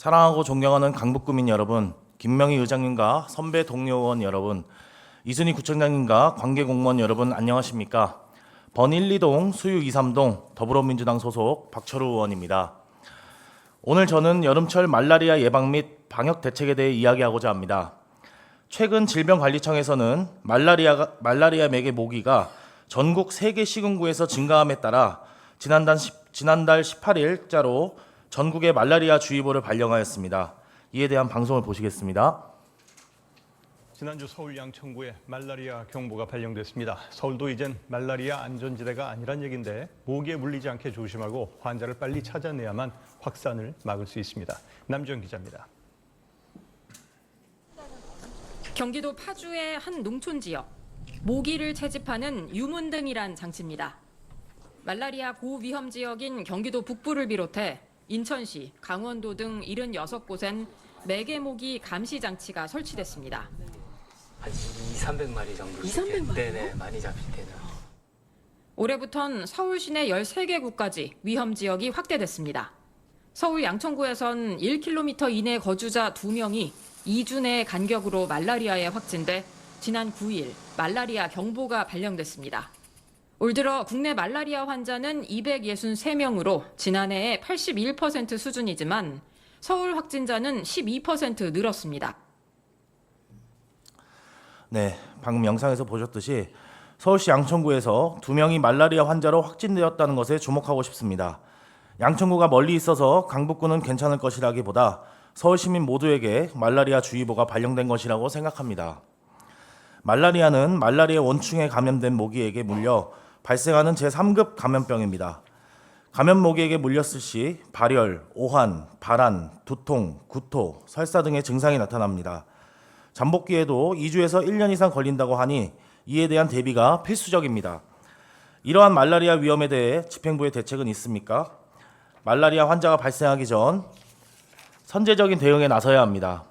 사랑하고 존경하는 강북구민 여러분, 김명희 의장님과 선배 동료 의원 여러분, 이순희 구청장님과 관계 공무원 여러분 안녕하십니까? 번 1, 2동, 수유 2, 3동 더불어민주당 소속 박철우 의원입니다. 오늘 저는 여름철 말라리아 예방 및 방역 대책에 대해 이야기하고자 합니다. 최근 질병관리청에서는 말라리아 말라리아 맥의 모기가 전국 3개 시군구에서 증가함에 따라 지난달 10, 지난달 18일자로 전국에 말라리아 주의보를 발령하였습니다. 이에 대한 방송을 보시겠습니다. 지난주 서울 양천구에 말라리아 경보가 발령됐습니다. 서울도 이젠 말라리아 안전지대가 아니란 얘긴데 모기에 물리지 않게 조심하고 환자를 빨리 찾아내야만 확산을 막을 수 있습니다. 남주현 기자입니다. 경기도 파주의 한 농촌 지역 모기를 채집하는 유문 등이란 장치입니다. 말라리아 고위험 지역인 경기도 북부를 비롯해 인천시, 강원도 등 76곳엔 매개모기 감시 장치가 설치됐습니다. 한 2, 300마리 정도. 2, 300 마리요? 네네, 많이 잡힐 때는. 올해부턴 서울 시내 13개구까지 위험 지역이 확대됐습니다. 서울 양천구에선 1km 이내 거주자 2명이 2주 내 간격으로 말라리아에 확진돼 지난 9일 말라리아 경보가 발령됐습니다. 올 들어 국내 말라리아 환자는 263명으로 지난해의 81% 수준이지만 서울 확진자는 12% 늘었습니다. 네, 방금 영상에서 보셨듯이 서울시 양천구에서 두 명이 말라리아 환자로 확진되었다는 것에 주목하고 싶습니다. 양천구가 멀리 있어서 강북구는 괜찮을 것이라기보다 서울 시민 모두에게 말라리아 주의보가 발령된 것이라고 생각합니다. 말라리아는 말라리아 원충에 감염된 모기에게 물려 발생하는 제3급 감염병입니다. 감염 모기에게 물렸을 시 발열, 오한, 발한, 두통, 구토, 설사 등의 증상이 나타납니다. 잠복기에도 2주에서 1년 이상 걸린다고 하니 이에 대한 대비가 필수적입니다. 이러한 말라리아 위험에 대해 집행부의 대책은 있습니까? 말라리아 환자가 발생하기 전 선제적인 대응에 나서야 합니다.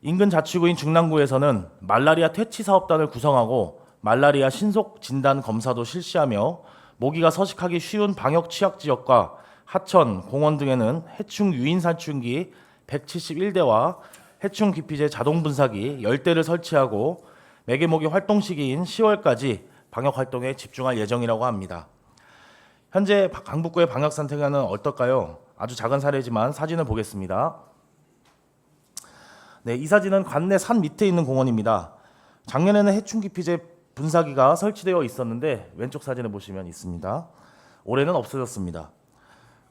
인근 자치구인 중랑구에서는 말라리아 퇴치 사업단을 구성하고 말라리아 신속 진단 검사도 실시하며 모기가 서식하기 쉬운 방역 취약 지역과 하천, 공원 등에는 해충 유인 살충기 171대와 해충 기피제 자동 분사기 10대를 설치하고 매개모기 활동 시기인 10월까지 방역 활동에 집중할 예정이라고 합니다. 현재 강북구의 방역 상태는 어떨까요? 아주 작은 사례지만 사진을 보겠습니다. 네, 이 사진은 관내 산 밑에 있는 공원입니다. 작년에는 해충 기피제 분사기가 설치되어 있었는데 왼쪽 사진을 보시면 있습니다. 올해는 없어졌습니다.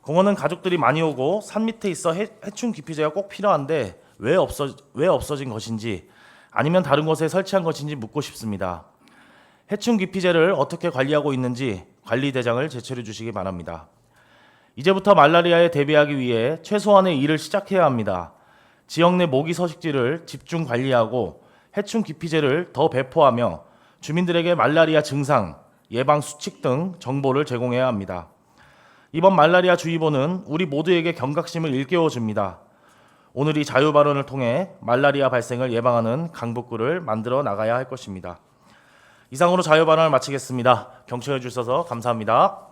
공원은 가족들이 많이 오고 산 밑에 있어 해, 해충 기피제가 꼭 필요한데 왜 없어 왜 없어진 것인지 아니면 다른 곳에 설치한 것인지 묻고 싶습니다. 해충 기피제를 어떻게 관리하고 있는지 관리 대장을 제출해 주시기 바랍니다. 이제부터 말라리아에 대비하기 위해 최소한의 일을 시작해야 합니다. 지역 내 모기 서식지를 집중 관리하고 해충 기피제를 더 배포하며 주민들에게 말라리아 증상, 예방 수칙 등 정보를 제공해야 합니다. 이번 말라리아 주의보는 우리 모두에게 경각심을 일깨워 줍니다. 오늘 이 자유 발언을 통해 말라리아 발생을 예방하는 강북구를 만들어 나가야 할 것입니다. 이상으로 자유 발언을 마치겠습니다. 경청해 주셔서 감사합니다.